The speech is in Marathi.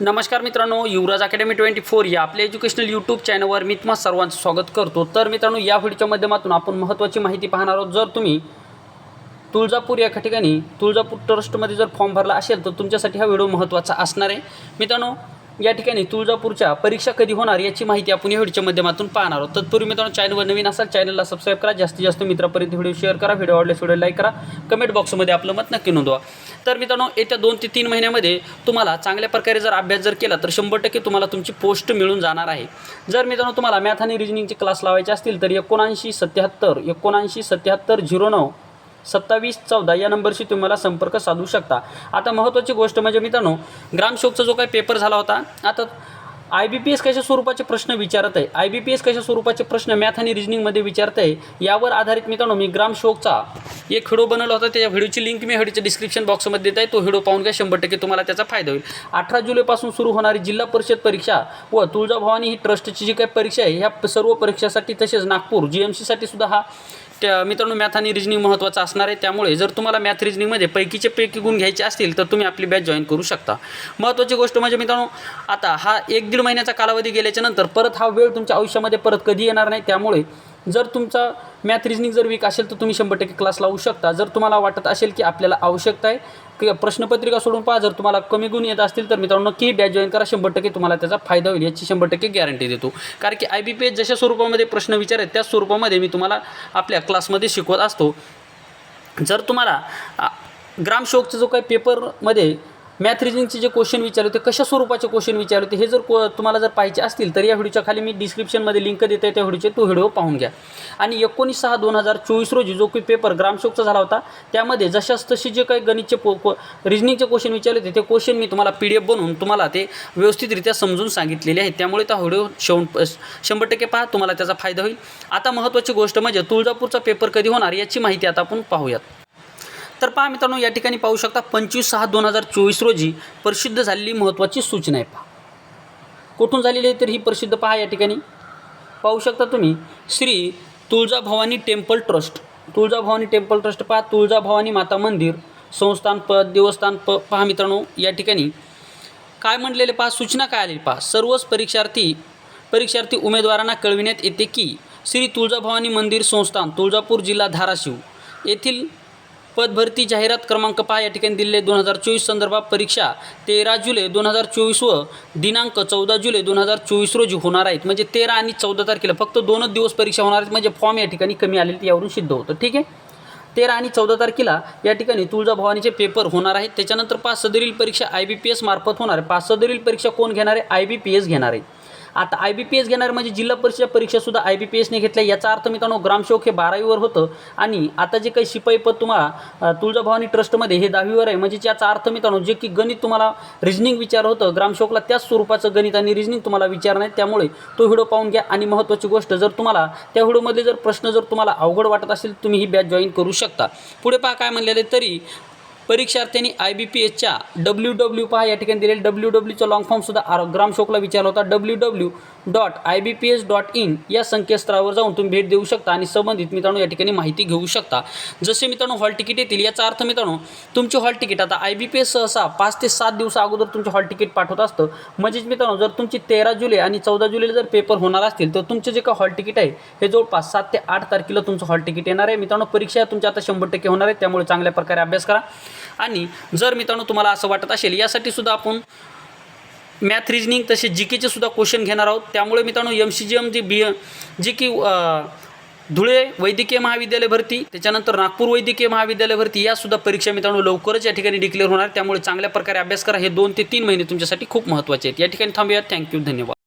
नमस्कार मित्रांनो युवराज अकॅडमी ट्वेंटी फोर या आपल्या एज्युकेशनल यूट्यूब चॅनलवर मी तुम्हाला सर्वांचं स्वागत करतो. तर मित्रांनो या व्हिडिओच्या माध्यमातून आपण महत्त्वाची माहिती पाहणार आहोत. जर तुम्ही तुळजापूर या ठिकाणी तुळजापूर ट्रस्टमध्ये जर फॉर्म भरला असेल तर तुमच्यासाठी हा व्हिडिओ महत्त्वाचा असणार आहे. मित्रांनो या ठिकाणी तुळजापूरच्या परीक्षा कधी होणार याची माहिती आपण या व्हिडिओच्या माध्यमातून पाहणार आहोत. तत्पूर्वी मित्रांनो चॅनलवर नवीन असाल चॅनलला सबस्क्राईब करा. जास्तीत जास्त मित्रापर्यंत व्हिडिओ शेअर करा. व्हिडिओ आवडल्यास व्हिडिओ लाईक करा. कमेंट बॉक्समध्ये आपलं मत नक्की नोंदवा. तर मित्रांनो येत्या दोन ते तीन महिन्यामध्ये तुम्हाला चांगल्या प्रकारे जर अभ्यास जर केला तर शंभर टक्के तुम्हाला तुमची पोस्ट मिळून जाणार आहे. जर मित्रांनो तुम्हाला मॅथ आणि रिजनिंगचे क्लास लावायचे असतील तर एकोणऐंशी सत्याहत्तर एकोणऐंशी सत्याहत्तर झिरो नऊ सत्तावीस चौदा या नंबरशी तुम्हाला संपर्क साधू शकता. आता महत्त्वाची गोष्ट म्हणजे मित्रांनो ग्रामशोकचा जो काही पेपर झाला होता आता आय बी पी एस कशा स्वरूपाचे प्रश्न विचारत आहे? आय बी पी एस कशा स्वरूपाचे प्रश्न मॅथ आणि रिजनिंगमध्ये विचारत आहे यावर आधारित मित्रांनो मी ग्रामशोकचा एक व्हिडिओ बनवला होता. त्या व्हिडिओची लिंक मी व्हिडिओच्या डिस्क्रिप्शन बॉक्समध्ये देत आहे. तो व्हिडिओ पाहून घ्या शंभर टक्के तुम्हाला त्याचा फायदा होईल. अठरा जुलैपासून सुरू होणारी जिल्हा परिषद परीक्षा व तुळजाभवानी ही ट्रस्टची जी काही परीक्षा आहे ह्या सर्व परीक्षासाठी तसेच नागपूर जी एम सीसाठी सुद्धा हा त्या uh, मित्रांनो मॅथ आणि रिजनिंग महत्त्वाचं असणार आहे. त्यामुळे जर तुम्हाला मॅथ रिजनिंगमध्ये पैकीचे पैकी गुण घ्यायचे असतील तर तुम्ही आपली बॅच जॉईन करू शकता. महत्त्वाची गोष्ट म्हणजे मित्रांनो आता हा एक दीड महिन्याचा कालावधी गेल्याच्यानंतर परत हा वेळ तुमच्या आयुष्यामध्ये परत कधी येणार नाही? त्यामुळे जर तुमचा मॅथ रिजनिंग जर वीक असेल तर तुम्ही शंभर टक्के क्लास लावू शकता. जर तुम्हाला वाटत असेल की आपल्याला आवश्यकता आहे की प्रश्नपत्रिका सोडून पहा जर तुम्हाला कमी गुण येत असतील तर मित्रांनो की बॅच जॉईन करा. शंभर टक्के तुम्हाला त्याचा फायदा होईल याची शंभर टक्के गॅरंटी देतो. कारण की आय बी पी एस जशा स्वरूपामध्ये प्रश्न विचार आहेत त्या स्वरूपामध्ये मी तुम्हाला आपल्या क्लासमध्ये शिकवत असतो. जर तुम्हाला आ, ग्रामशोकचा जो काही पेपरमध्ये मॅथ रिजनिंगचे जे क्वेश्चन विचारले होते कशा स्वरूपाचे क्वेश्चन विचारले होते हे जर को तुम्हाला जर पाहिजे असतील तर या व्हिडिओच्या खाली मी डिस्क्रिप्शनमध्ये लिंक देते त्या व्हिडिओचे तो व्हिडिओ पाहून घ्या. आणि एकोणीस सहा दोन हजार चोवीस रोजी जो काही पेपर ग्रामशोकचा झाला होता त्यामध्ये जशाच तशी जे काही गणितचे पो को रिजनिंगचे क्वेश्चन विचारले होते ते क्वेश्चन मी तुम्हाला पी डी एफ बनवून तुम्हाला ते व्यवस्थितरित्या समजून सांगितलेले आहे त्यामुळे तो व्हिडिओ शेवण शंभर टक्के पहा तुम्हाला त्याचा फायदा होईल. आता महत्त्वाची गोष्ट म्हणजे तुळजापूरचा पेपर कधी होणार याची माहिती आता आपण पाहूयात. तर पहा मित्रांनो या ठिकाणी पाहू शकता पंचवीस सहा दोन हजार चोवीस रोजी प्रसिद्ध झालेली महत्त्वाची सूचना आहे पहा. कुठून झालेली आहे तर ही प्रसिद्ध पहा या ठिकाणी. पाहू शकता तुम्ही Shri Tuljabhavani temple trust. Tuljabhavani temple trust पहा तुळजाभवानी माता मंदिर संस्थान पद देवस्थान प पहा मित्रांनो या ठिकाणी. काय म्हणलेले पहा सूचना काय आलेली पहा. सर्वच परीक्षार्थी परीक्षार्थी उमेदवारांना कळविण्यात येते की श्री तुळजाभवानी मंदिर संस्थान तुळजापूर जिल्हा धाराशिव येथील पदभरती जाहिरात क्रमांक पहा या ठिकाणी दिलेले दोन हजार चोवीस संदर्भात परीक्षा तेरा जुलै दोन हजार चोवीस व दिनांक चौदा जुलै दोन हजार चोवीस रोजी होणार आहेत. म्हणजे तेरा आणि चौदा तारखेला फक्त दोनच दिवस परीक्षा होणार आहेत. म्हणजे फॉर्म या ठिकाणी कमी आलेले यावरून सिद्ध होतं. ठीक आहे? तेरा आणि चौदा तारखेला या ठिकाणी तुळजाभवानीचे पेपर होणार आहेत. त्याच्यानंतर पाच सदरील परीक्षा आय बी पी एस मार्फत होणार आहे. पाच सदरील परीक्षा कोण घेणार आहे? आय बी पी एस घेणार आहे. आता आय बी पी एस घेणार म्हणजे जिल्हा परिषद परीक्षासुद्धा आय बी पी एसने घेतल्या. याचा अर्थ मित्रांनो ग्रामसेवक हे बारावीवर होतं. आणि आता जे काही शिपाई पद तुम्हाला तुळजाभवानी ट्रस्टमध्ये हे दहावीवर आहे. म्हणजे याचा अर्थ मित्रांनो जे की गणित तुम्हाला रिजनिंग विचार होतं ग्रामसेवकला त्याच स्वरूपाचं गणित आणि रिजनिंग तुम्हाला विचारणार आहे. त्यामुळे तो व्हिडिओ पाहून घ्या. आणि महत्त्वाची गोष्ट जर तुम्हाला त्या व्हिडिओमधले जर प्रश्न जर तुम्हाला अवघड वाटत असेल तुम्ही ही बॅच जॉईन करू शकता. पुढे पहा काय म्हणलेले तरी परीक्षार्थ्यांनी आय बी पी एसच्या डब्ल्यू डब्ल्यू पहा या ठिकाणी दिलेले डब्ल्यू डब्ल्यूचा लॉंग फॉर्मसुद्धा आर ग्रामशोकला विचारला होता. W W dot I B P S dot in या संकेतस्थळावर जाऊन तुम्ही भेट देऊ शकता आणि संबंधित मित्रांनो या ठिकाणी माहिती घेऊ शकता. जसे मित्रांनो हॉल तिकीट येतील. याचा अर्थ मित्रांनो तुमची हॉल तिकीट आता आय बी पी एस सहसा पाच ते सात दिवसा अगोदर तुमचे हॉल तिकीट पाठवत असतं. म्हणजेच मित्रांनो जर तुमची तेरा जुलै आणि चौदा जुलैला जर पेपर होणार असतील तर तुमचे जे काही हॉल तिकीट आहे हे जवळपास सात ते आठ तारखेला तुमचं हॉल तिकीट येणार आहे. मित्रांनो परीक्षा तुमच्या आता शंभर टक्के होणार आहे. त्यामुळे चांगल्या प्रकारे अभ्यास करा. आणि जर मित्रांनो तुम्हाला असं वाटत असेल यासाठी सुद्धा आपण मॅथ रिजनिंग तसे जी केचे सुद्धा क्वेश्चन घेणार आहोत. त्यामुळे मित्रांनो M C G M G B G की धुळे वैद्यकीय महाविद्यालय भरती त्याच्यानंतर नागपूर वैद्यकीय महाविद्यालय भरती या सुद्धा परीक्षा मित्रांनो लवकरच या ठिकाणी डिक्लेअर होणार. त्यामुळे चांगल्या प्रकारे अभ्यास करा. हे दोन ते तीन महिने तुमच्यासाठी खूप महत्त्वाचे आहेत. या ठिकाणी थांबूयात. थँक्यू धन्यवाद.